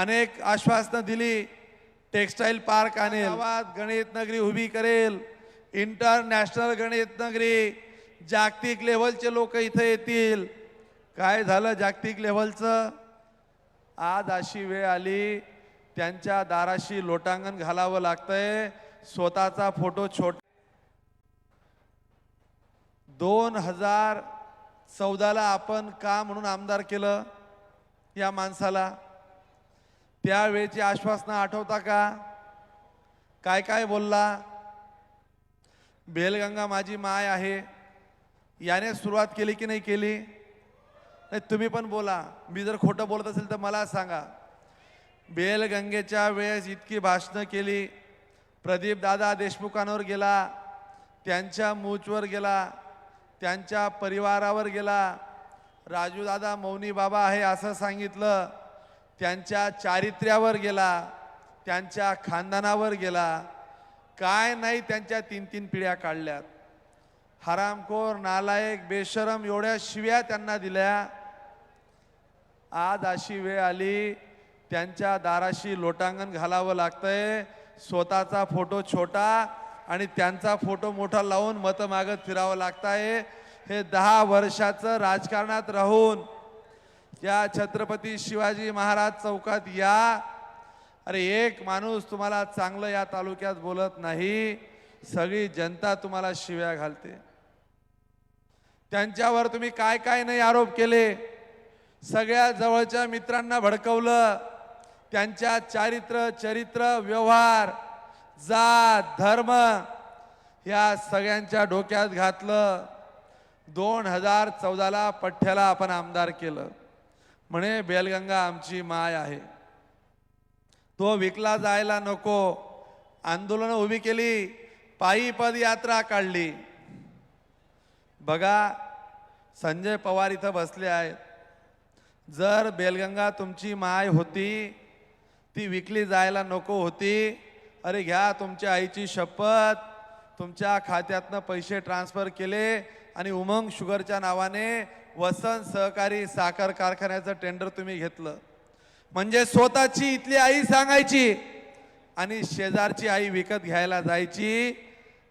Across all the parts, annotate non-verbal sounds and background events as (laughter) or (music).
अनेक आश्वासनं दिली. टेक्स्टाईल पार्क आणि गावात गणित नगरी उभी करेल. इंटरनॅशनल गणित नगरी. जागतिक लेवलचे लोक इथं येतील. काय झालं जागतिक लेवलचं आज अशी वेळ आली. त्यांच्या दाराशी लोटांगण घालावं लागतंय. स्वतःचा फोटो छोट दोन हजार चौदाला आपण का म्हणून आमदार केलं या माणसाला? त्यावेळेची आश्वासनं आठवता का? काय काय बोलला? बेलगंगा माझी माय आहे. याने सुरुवात केली की नाही केली? नाही तुम्ही पण बोला. मी जर खोटं बोलत असेल तर मला सांगा. बेलगंगेच्या वेळेस इतकी भाषणं केली. प्रदीप दादा देशमुखांवर गेला. त्यांच्या मूचवर गेला. त्यांच्या परिवारावर गेला. राजूदादा मौनी बाबा आहे असं सांगितलं. त्यांच्या चारित्र्यावर गेला त्यांच्या खानदानावर गेला काय नाही त्यांच्या तीन तीन पिढ्या काढल्यात. हरामखोर नालायक बेशरम एवढ्या शिव्या त्यांना दिल्या. आज अशी वेळ आली त्यांच्या दाराशी लोटांगण घालावं लागतंय. स्वतःचा फोटो छोटा आणि त्यांचा फोटो मोठा लावून मतं मागत फिरावं लागतंय. हे दहा वर्षाचं राजकारणात राहून या छत्रपती शिवाजी महाराज चौकात या. अरे एक माणूस तुम्हाला चांगलं या तालुक्यात बोलत नाही सगळी जनता तुम्हाला शिव्या घालते. त्यांच्यावर तुम्ही काय काय नाही आरोप केले. सगळ्या जवळच्या मित्रांना भडकवलं. त्यांच्या चारित्र चरित्र व्यवहार जात धर्म या सगळ्यांच्या डोक्यात घातलं. दोन हजार चौदाला पठ्ठ्याला आपण आमदार केलं. म्हणे बेलगंगा आमची माय आहे. तो विकला जायला नको. आंदोलनं उभी केली पायी पदयात्रा काढली. बघा संजय पवार इथं बसले आहेत. जर बेलगंगा तुमची माय होती ती विकली जायला नको होती अरे घ्या तुमच्या आईची शपथ तुमच्या खात्यातनं पैसे ट्रान्सफर केले आणि उमंग शुगरच्या नावाने वसंत सहकारी साखर कारखान्याचं टेंडर तुम्ही घेतलं. म्हणजे स्वतःची इथली आई सांगायची आणि शेजारची आई विकत घ्यायला जायची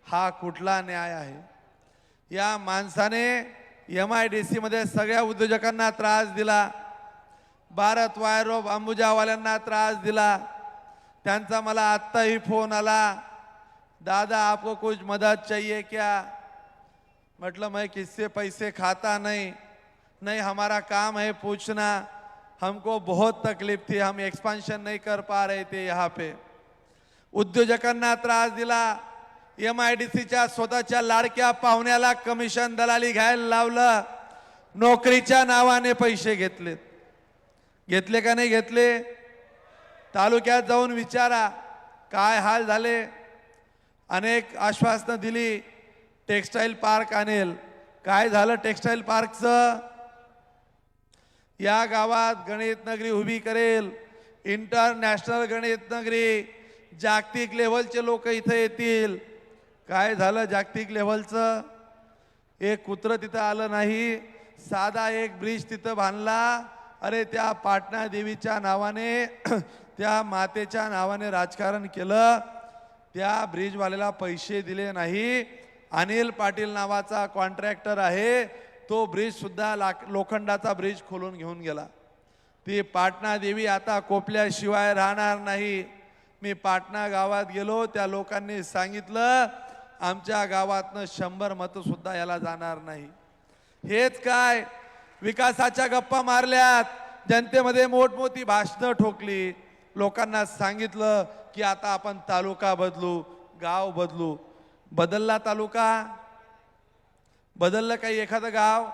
हा कुठला न्याय आहे? या माणसाने एम आय डी सीमध्ये सगळ्या उद्योजकांना त्रास दिला. भारत वायरोब अंबुजावाल्यांना त्रास दिला. त्यांचा मला आत्ताही फोन आला. दादा आपको कुछ मदद चाहिए क्या? मतलब मैं किससे पैसे खाता नहीं. नहीं हमारा काम है पूछना। हमको बहुत तकलीफ थी हम एक्सपांशन नहीं कर पा रहे थे यहाँ पे। उद्योजकांना त्रास दिला। एम आय डी सीच्या स्वतःच्या लाडक्या पाहुण्याला कमिशन दलाली घ्यायला लावलं. नोकरीच्या नावाने पैसे घेतलेत घेतले का नाही घेतले? तालुक्यात जाऊन विचारा काय हाल झाले? अनेक आश्वासनं दिली टेक्स्टाईल पार्क आणेल. काय झालं टेक्स्टाईल पार्कचं या गावात गणित नगरी उभी करेल. इंटरनॅशनल गणित नगरी. जागतिक लेवलचे लोक इथं येतील. काय झालं जागतिक लेवलचं एक कुत्रं तिथं आलं नाही. साधा एक ब्रिज तिथं बांधला. अरे त्या पाटणा देवीच्या नावाने (clears throat) त्या मातेच्या नावाने राजकारण केलं. त्या ब्रिजवाल्याला पैसे दिले नाही. अनिल पाटील नावाचा कॉन्ट्रॅक्टर आहे. तो ब्रिजसुद्धा लाक लोखंडाचा ब्रिज खोलून घेऊन गेला. ती पाटणा देवी आता कोपल्याशिवाय राहणार नाही. मी पाटणा गावात गेलो त्या लोकांनी सांगितलं आमच्या गावातनं शंभर मतंसुद्धा याला जाणार नाही. हेच काय? विकासाच्या गप्पा मारल्यात. जनतेमध्ये मोठमोठी भाषणं ठोकली. लोकांना सांगितलं की आता आपण तालुका बदलू गाव बदलू. बदलला तालुका? बदललं काही एखादं गाव?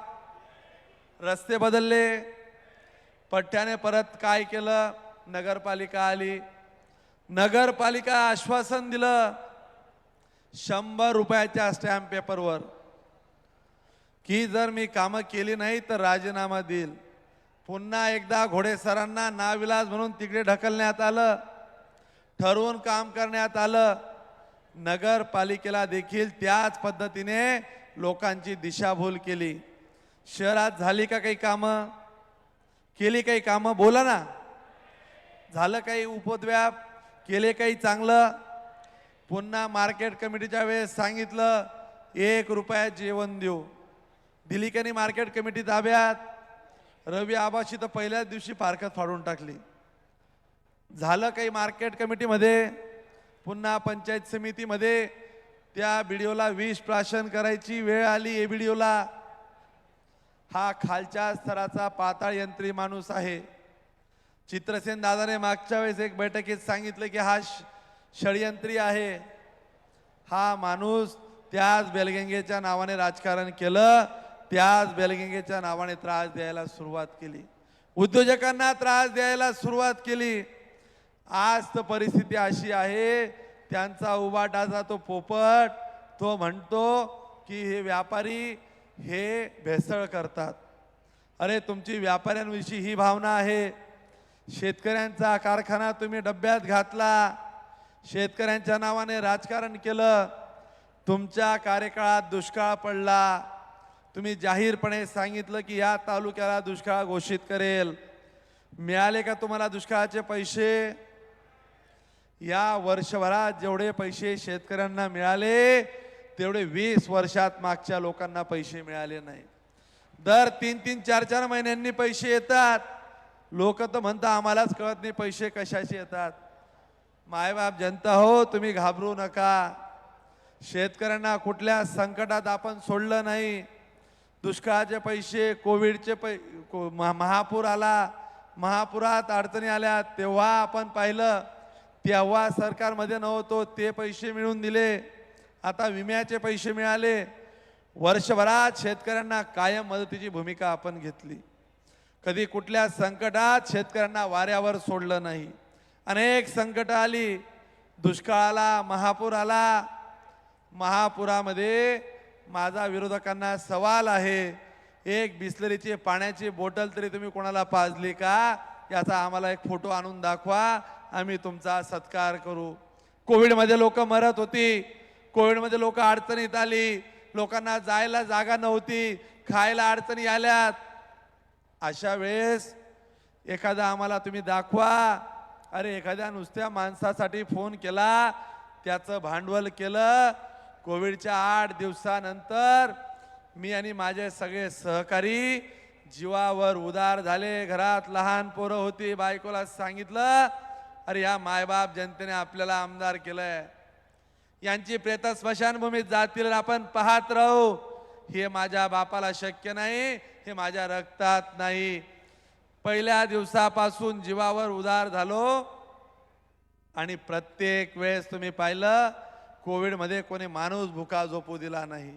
रस्ते बदलले पट्ट्याने परत काय केलं? नगरपालिका आली. नगरपालिका आश्वासन दिलं शंभर रुपयाच्या स्टॅम्प पेपरवर की जर मी कामं केली नाही तर राजीनामा देईल. पुन्हा एकदा घोडे सरांना नाविलाज म्हणून तिकडे ढकलण्यात आलं. ठरवून काम करण्यात आलं. नगरपालिकेला देखील त्याच पद्धतीने लोकांची दिशाभूल केली. शहरात झाली का काही कामं? केली काही कामं? बोला ना. झालं काही उपद्व्याप? केले काही चांगलं? पुन्हा मार्केट कमिटीच्या वेळेस सांगितलं एक रुपयात जेवण देऊ. दिली का नाही मार्केट कमिटी ताब्यात? रवी आबाशी तर पहिल्याच दिवशी पारकत फाडून टाकली. झालं काही मार्केट कमिटीमध्ये? पुन्हा पंचायत समितीमध्ये? त्या बिडिओला विष प्राशन करायची वेळ आली. ए बिडिओला हा खालच्या स्तराचा पाताळ यंत्री माणूस आहे. चित्रसेन दादाने मागच्या वेळेस एक बैठकीत सांगितलं की हा षडयंत्री आहे. हा माणूस त्याच बेलगंगेच्या नावाने राजकारण केलं. त्याच बेलगंगेच्या नावाने त्रास द्यायला सुरुवात केली. उद्योजकांना त्रास द्यायला सुरुवात केली. आज तर परिस्थिती अशी आहे त्यांचा उबाटाचा तो पोपट तो म्हणतो की हे व्यापारी हे भेसळ करतात. अरे तुमची व्यापाऱ्यांविषयी ही भावना आहे. शेतकऱ्यांचा कारखाना तुम्ही डब्यात घातला. शेतकऱ्यांच्या नावाने राजकारण केलं. तुमच्या कार्यकाळात दुष्काळ पडला. तुम्ही जाहीरपणे सांगितलं की या तालुक्याला दुष्काळ घोषित करेल. मिळाले का तुम्हाला दुष्काळाचे पैसे? या वर्षभरात जेवढे पैसे शेतकऱ्यांना मिळाले तेवढे वीस वर्षात मागच्या लोकांना पैसे मिळाले नाही. दर तीन तीन चार चार महिन्यांनी पैसे येतात. लोक तर म्हणतात आम्हालाच कळत नाही पैसे कशाचे येतात. मायबाप जनता हो तुम्ही घाबरू नका. शेतकऱ्यांना कुठल्या संकटात आपण सोडलं नाही. दुष्काळाचे पैसे कोविडचे पै को- महापूर आला. महापुरात अडचणी आल्या तेव्हा आपण पाहिलं तेव्हा सरकारमध्ये नव्हतो ते पैसे मिळून दिले. आता विम्याचे पैसे मिळाले. वर्षभरात शेतकऱ्यांना कायम मदतीची भूमिका आपण घेतली. कधी कुठल्या संकटात शेतकऱ्यांना वाऱ्यावर सोडलं नाही. अनेक संकट आली. दुष्काळ आला महापूर आला. महापुरामध्ये माझा विरोधकांना सवाल आहे एक बिस्लरीची पाण्याची बॉटल तरी तुम्ही कोणाला पाजली का? याचा आम्हाला एक फोटो आणून दाखवा. आम्ही तुमचा सत्कार करू. कोविडमध्ये लोक मरत होती. कोविडमध्ये लोक अडचणीत आली. लोकांना जायला जागा नव्हती. खायला अडचणी आल्यात. अशा वेळेस एखादा आम्हाला तुम्ही दाखवा. अरे एखाद्या नुसत्या माणसासाठी फोन केला. त्याचं भांडवल केलं. कोविडच्या आठ दिवसानंतर मी आणि माझे सगळे सहकारी जीवावर उदार झाले. घरात लहान पोरं होती. बायकोला सांगितलं अरे या मायबाप जनतेने आपल्याला आमदार केलंय. यांची प्रेत स्मशानभूमीत जातील आपण पाहत राहू. हे माझ्या बापाला शक्य नाही हे माझ्या रक्तात नाही. पहिल्या दिवसापासून जीवावर उदार झालो. आणि प्रत्येक वेळेस तुम्ही पाहिलं कोविडमध्ये कोणी माणूस भुका झोपू दिला नाही.